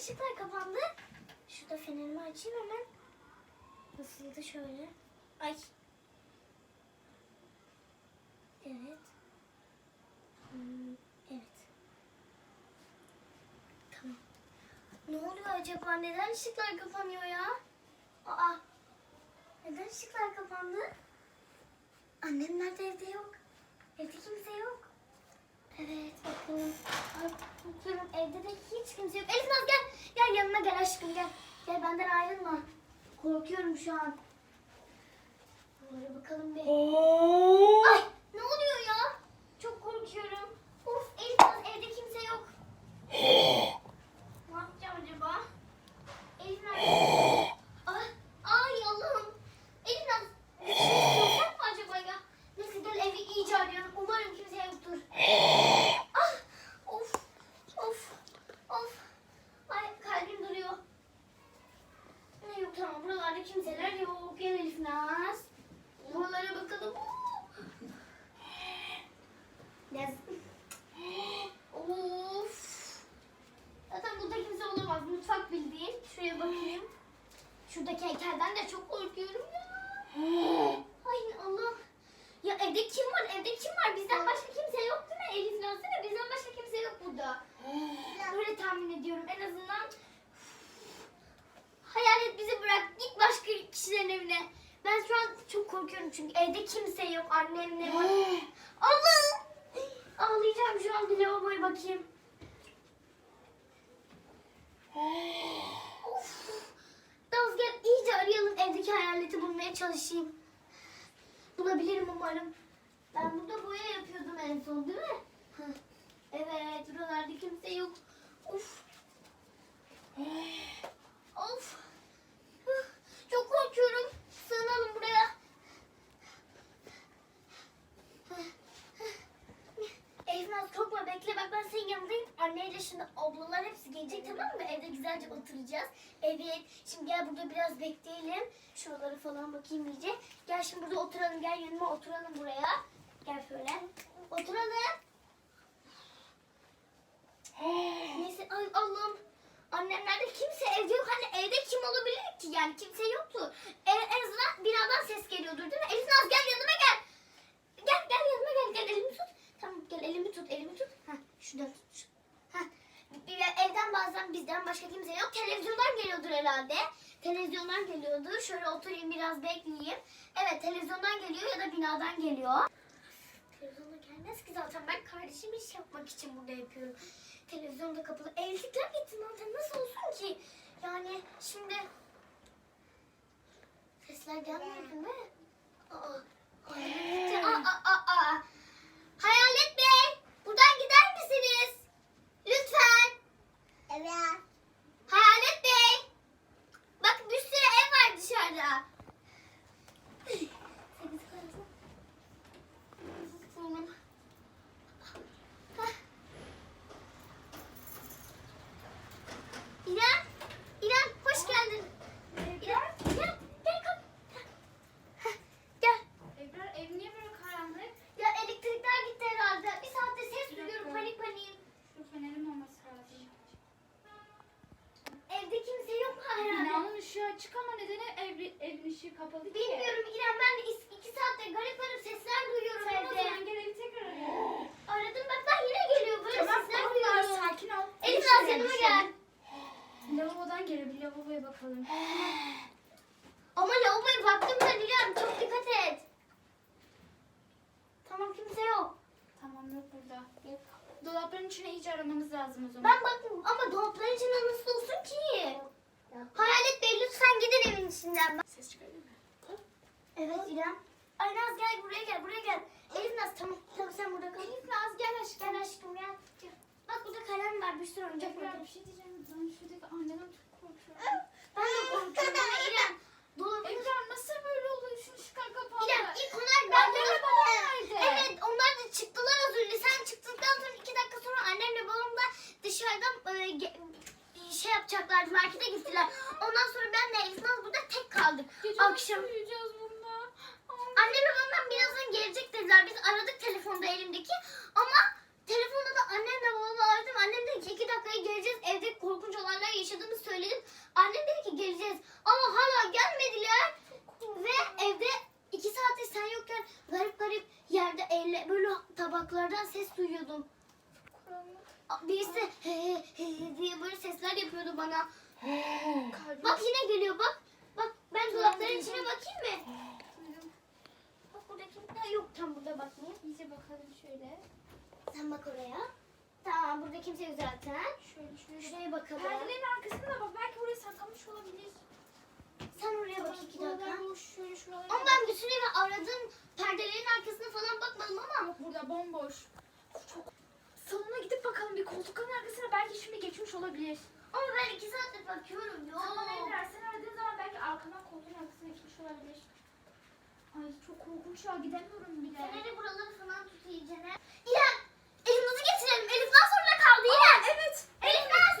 ışıklar kapandı? Şurada fenerimi açayım hemen. Nasıldı şöyle? Ay. Evet. Hmm, evet. Tamam. Ne oluyor acaba? Neden ışıklar kapanıyor ya? Aa. Neden ışıklar kapandı? Annem nerede evde yok. Evde kimse yok. Evet bakın. Bakıyorum evde de hiç kimse yok. Elif Naz gel. Gel aşkım gel. Gel benden ayrılma. Korkuyorum şu an. Buralara bakalım bir. Ay ne oluyor ya? Çok korkuyorum. Of Elif evde kimse yok. ne yapacağım acaba? Elif Naz. Ay, ay Allah'ım. Elif Naz. Bir şey yapsak mı acaba ya? Neyse gel evi iyice arayalım. Umarım kimse yoktur. Ah, of, of, of. Ay kalbim duruyor. Ne yok tamam buralarda kimseler yok. Gel Elif Naz. Buralara bakalım. Naz. Of. Zaten burada kimse olamaz. Mutfak bildiğin. Şuraya bakayım. Şuradaki heykelden de çok korkuyorum ya. Ay Allah. Ya evde kim var? Evde kim var? Bizden başka kimse yok değil mi? Elif Naz değil mi? Bizden başka kimse yok burada. Öyle tahmin ediyorum. En azından hayalet bizi bırak. Git başka kişilerin evine. Ben şu an çok korkuyorum çünkü evde kimse yok. Annem ne var? Allah! Ağlayacağım şu an bir lavaboya bakayım. Naz gel iyice arayalım evdeki hayaleti bulmaya çalışayım. Bulabilirim umarım. Ben burada boya yapıyordum en son değil mi? Evet buralarda kimse yok. Of. Of. Hıh, Çok korkuyorum. Sığınalım buraya. Elif Naz korkma bekle bak ben senin yanındayım. Anneyle şimdi ablalar hepsi gelecek tamam mı? Evde güzelce oturacağız. Evet şimdi gel burada biraz bekleyelim. Şuraları falan bakayım iyice. Gel şimdi burada oturalım gel yanıma oturalım buraya. Gel şöyle. Oturalım. Neyse ay Allah'ım. Annem nerede? Kimse evde yok. Hani evde kim olabilir ki? Yani kimse yoktu. En, en azından binadan ses geliyordur değil mi? Elif Naz gel yanıma gel. Gel gel yanıma gel. Gel elimi tut. Tamam gel elimi tut elimi tut. Heh, şuradan tut. şu- Heh. Bir- bir- Evden bazen bizden başka kimse yok. Televizyondan geliyordur herhalde. Televizyondan geliyordur. Şöyle oturayım biraz bekleyeyim. Evet televizyondan geliyor ya da binadan geliyor. Televizyonda gelmez ki zaten ben kardeşim iş yapmak için burada yapıyorum. Televizyon da kapalı. Evlilikler gitti zaten nasıl olsun ki? Yani şimdi sesler gelmiyor değil mi? Aa, hayalet gitti. Aa, aa, aa, aa. Hayalet Bey, buradan gider misiniz? Lütfen. Evet. Hayalet Bey. Bak bir sürü ev var dışarıda. Sekiz kaldı. Tamam. Hah. İrem, İrem hoş geldin. İrem, gel, gel kap. Hah, Gel. Ebrar ev niye böyle karanlık? Ya elektrikler gitti herhalde. Bir saatte ses duyuyorum panik panik. Şu fenerim olması lazım. Evde kimse yok mu herhalde? Binanın ışığı açık ama neden ev, evin ışığı kapalı ki? Bilmiyorum İrem ben de is- iki saattir garip garip sesler duyuyorum Tamam o zaman gel evi tekrar arayalım. Aradım bak ben yine geliyor böyle Tamam sesler tamam duyuyorum. sakin ol. Elif Naz şey yanıma gel. şey. Lavabodan geliyor bir lavaboya bakalım. Ama lavaboya baktım ben İrem çok dikkat et. Tamam kimse yok. Tamam yok burada. Dolapların içine iyice aramamız lazım o zaman. Ben baktım ama dolapların içinde nasıl olsun ki? Hayalet Bey lütfen gidin evin içinden. Ses çıkarıyor mu? Evet İrem. Ay Naz gel buraya gel buraya gel. Elif Naz tamam tamam sen burada kal. Elif Naz gel aşkım. Gel aşkım gel. Gel. Bak burada kalem var bir sürü oyuncak var. Bir şey diyeceğim. Ben şuradaki anneden çok korkuyorum. Ben de korkuyorum ki. Ama telefonda da annemle babamla aradım. Annem dedi ki iki dakikaya geleceğiz. Evde korkunç olaylar yaşadığımı söyledim. Annem dedi ki geleceğiz. Ama hala gelmediler. Ve evde iki saattir sen yokken garip garip yerde elle böyle tabaklardan ses duyuyordum. Birisi he he he diye böyle sesler yapıyordu bana. bak yine geliyor bak. Bak ben dolapların içine bakayım mı? Bak kimse yok tam burada bakmayayım. İyice bakalım şöyle. Sen bak oraya. Tamam burada kimse yok zaten. Şöyle şöyle. Şuraya bakalım. Perdelerin arkasında da bak belki oraya saklamış olabilir. Sen oraya bak iki dakika. Buralar boş şöyle şuralara. Ama ben bütün evi aradım. Perdelerin arkasına falan bakmadım ama. Yok burada bomboş. Çok salona gidip bakalım bir koltukların arkasına belki şimdi geçmiş olabilir. Ama ben iki saattir bakıyorum. Yok. Tamam Evler sen aradığın zaman belki arkadan koltuğun arkasına geçmiş olabilir. Ay çok korkunç ya gidemiyorum bile. Feneri buraları falan tut iyicene. İrem! Elimizi getirelim. Elif nasıl orada kaldı İrem? Evet. Elif Naz!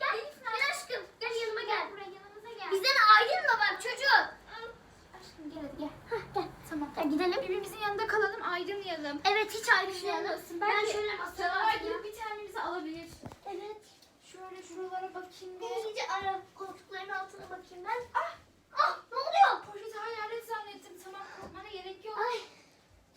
Gel. Elif. Gel aşkım. Gel yanıma gel. Buraya yanımıza gel. Bizden ayrılma bak çocuğum. Aşkım gel hadi gel. Hah gel. Tamam. Gel gidelim. Birbirimizin yanında kalalım ayrılmayalım. Evet hiç ayrılmayalım. Ben Belki şöyle bakayım. gelip bir tanemizi alabilir. Evet. Şöyle şuralara bakayım. İyice ara koltukların altına bakayım ben. Ah! Ah! Ne oluyor? Poşeti hayalet zannettim. Tamam korkmana gerek yok. Ay!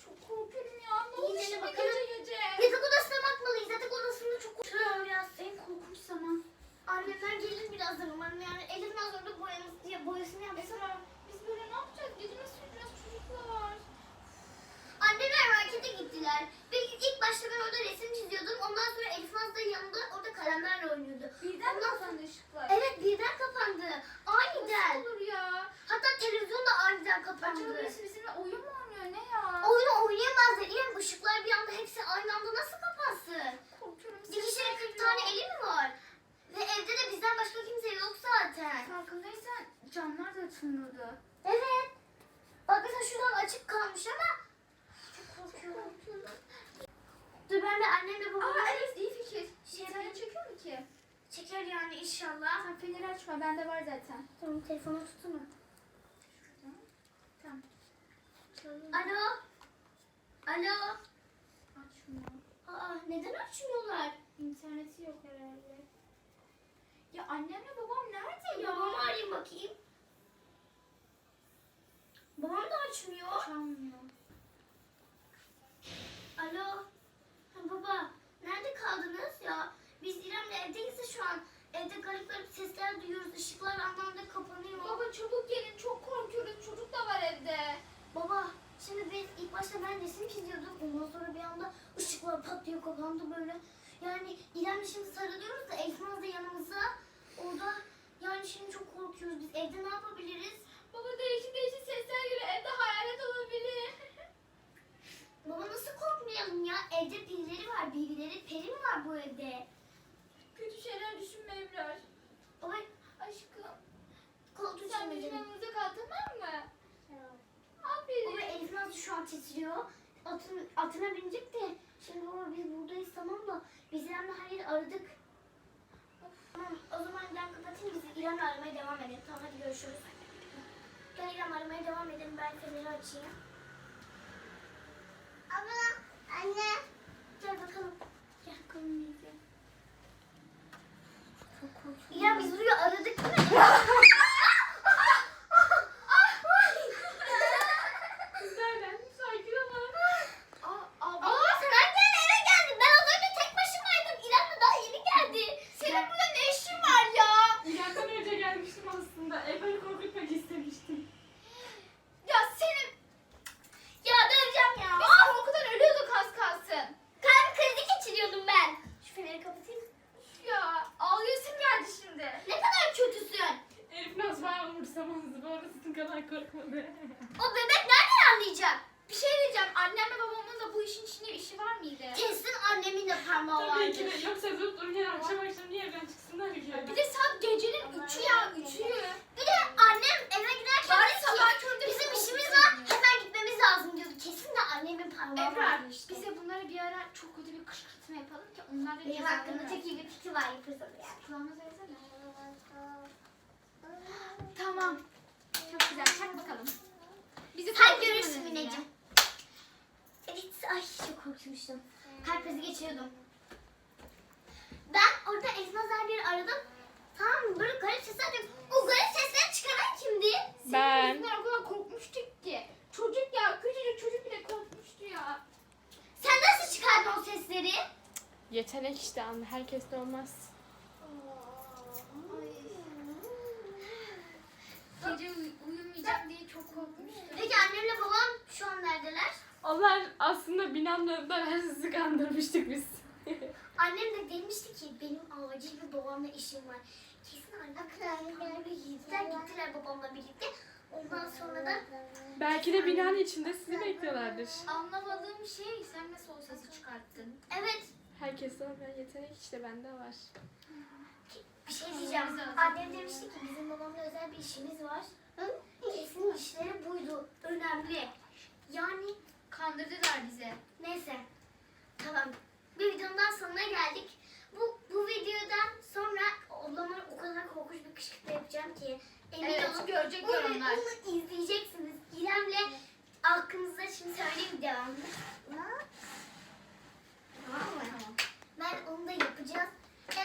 Çok korkuyorum ya. Ne oldu İyice şimdi bakalım. gece gece? Yatak odasına bakmalıyız. Yatak odasında çok korkuyorum biraz. En korkunç zaman. Annemler birazdan umarım yani. Elif Naz orada boyasını, ya, boyasını yapsın. Esra biz böyle ne yapacağız? Nasıl uyuyacağız çocuklar? Annemler markete gittiler. Ve ilk başta ben orada resim çiziyordum. Ondan sonra Elif Naz da yanında orada kalemlerle oynuyordu. Birden Ondan- kapandı ışıklar? Evet birden kapandı. Aniden. Nasıl olur ya? Hatta televizyon da aniden Acaba kapandı. birisi bizimle oyun mu oynuyor? Ne ya? Oyunu oynayamazlar. İrem ışıklar bir anda hepsi aynı anda nasıl kapansın? Korkuyorum. Bir kişinin 40 tane eli mi var? Ve evde de bizden başka kimse yok zaten. Farkındaysan açılmıyordu. Evet. Bak mesela şuradan açık kalmış ama çok korkuyorum. Dur ben de annemle babamla Aa evet iyi fikir. Şey İnternet çekiyor mu ki? çeker yani inşallah. Sen feneri açma bende var zaten. Tamam telefonu tutsana. Tamam. Alo. Alo. Açmıyor. Aa neden açmıyorlar? İnterneti yok herhalde. Ya annemle babam nerede ya? Babamı arayayım bakayım. Babam da Çalmıyor. Alo. Ha, baba nerede kaldınız ya? Biz İrem'le evdeyiz de şu an. Evde garip garip sesler duyuyoruz. Işıklar anlamda kapanıyor. Baba çabuk gelin çok korkuyoruz. Çocuk da var evde. Baba şimdi biz ilk başta ben resim çiziyordum. Ondan sonra bir anda ışıklar patlıyor kapandı böyle. Yani İrem'le şimdi sarılıyoruz da Elif Naz da yanımızda. Orada yani şimdi çok korkuyoruz biz. Evde ne yapabiliriz? Baba değişik değişik sesler geliyor. Evde hayalet olabilir. Baba nasıl korkmayalım ya? Evde birileri var. Birileri peri mi var bu evde? Kötü şeyler düşünme Ebrar. Baba Aşkım. koltuğu Sen bizim yanımızda kal tamam mı? Baba Aferin. Elif Naz şu an titriyor. Atın, atına binecek de. Şimdi baba biz buradayız tamam mı? Biz İrem'le her yeri aradık. Tamam, o zaman ben kapatayım biz İrem'le aramaya devam edelim. Tamam hadi görüşürüz. Gel İrem aramaya devam edelim. Ben feneri açayım. Abla, anne. Gel bakalım. Gel bakalım neyse. Çok korkuyorum. İrem biz buraya aradık değil mi? Güzeller. Sakin olun. Aa, abla. Aa sen hangi ara eve geldin? Ben az önce tek başımaydım. İrem de daha yeni geldi. Senin burada ne işin var ya? İrem'den önce gelmiştim aslında. Evvel korkutmak istemiştim. Ya senin Ya döveceğim ya. biz korkudan ölüyorduk az kalsın. Kalp krizi geçiriyordum ben. Şu feneri kapatayım. Ya ağlayasın geldi şimdi. Ne kadar kötüsün. Elif Naz bayağı umursamazdı. Bu arada sizin kadar korkmadı. O bebek nereden anlayacak? Bir şey diyeceğim. Annemle babamın da bu işin içinde işi var mıydı? Kesin annemin de parmağı Tabii ki de. Yoksa durup dururken akşam akşam niye evden çıksınlar ki? Bir de saat gecenin üçü ya üçü. Bir de annem eve giderken Bari sabah köründe bizim bizi işimiz var hemen gitmemiz lazım diyordu. Kesin de annemin parmağı Ebrar vardır işte. bize bunları bir ara çok kötü bir kışkırtma yapalım ki onlar da Benim hakkında tek iyi bir fikri var yaparsanız yani. Kulağımıza versene. Tamam. Çok güzel. Çak bakalım. Bizi Sen görürsün Mineciğim. Evet, ay çok korkmuştum. Kalp krizi geçiriyordum. Ben orada Nazar bir aradım. Tamam? Böyle garip sesler duydum. O garip sesleri çıkaran kimdi? Senin yüzünden o kadar korkmuştuk ki. Çocuk ya küçücük çocuk bile korkmuştu ya. Sen nasıl çıkardın o sesleri? Yetenek işte anne. Herkes de olmaz. Peki annemle babam şu an neredeler? Onlar aslında binanın önünden her sizi kandırmıştık biz. Annem de demişti ki benim acil bir babamla işim var. Kesin annem gittiler gittiler babamla birlikte. Ondan sonra da Belki de binanın içinde sizi bekliyorlardır. Anlamadığım şey sen nasıl o sesi çıkarttın? evet Herkeste ben yetenek işte bende var. bir şey diyeceğim. Şey annem demişti ki bizim babamla özel bir işimiz var. Hı? Önemli. Yani Kandırdılar bize. Neyse. Tamam. Bir videonun daha sonuna geldik. Bu bu videodan sonra ablamın o kadar korkunç bir kışkırtma yapacağım ki emin Evet olun. görecek Bunu, yorumlar. bunu izleyeceksiniz. İrem'le aklınızda şimdi söyleyeyim devamlı. Tamam mı? Ben onu da yapacağız.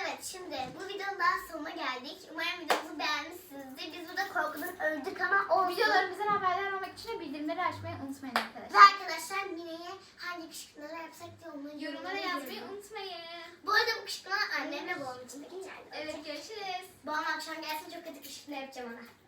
Evet şimdi bu videonun daha sonuna geldik. Umarım videomuzu beğenmişsinizdir. Biz burada korkudan öldük ama olsun. Videolarımızdan haberdar olmak için de bildirimleri açmayı unutmayın Ve arkadaşlar. arkadaşlar Mine'ye hangi kışkırtmalar yapsak diye onları Yorumlara yazmayı unutmayın. Bu arada bu kışkırtmalar annemle babam için de geçerli. Evet görüşürüz. Babam akşam gelsin çok kötü kışkırtma yapacağım ona.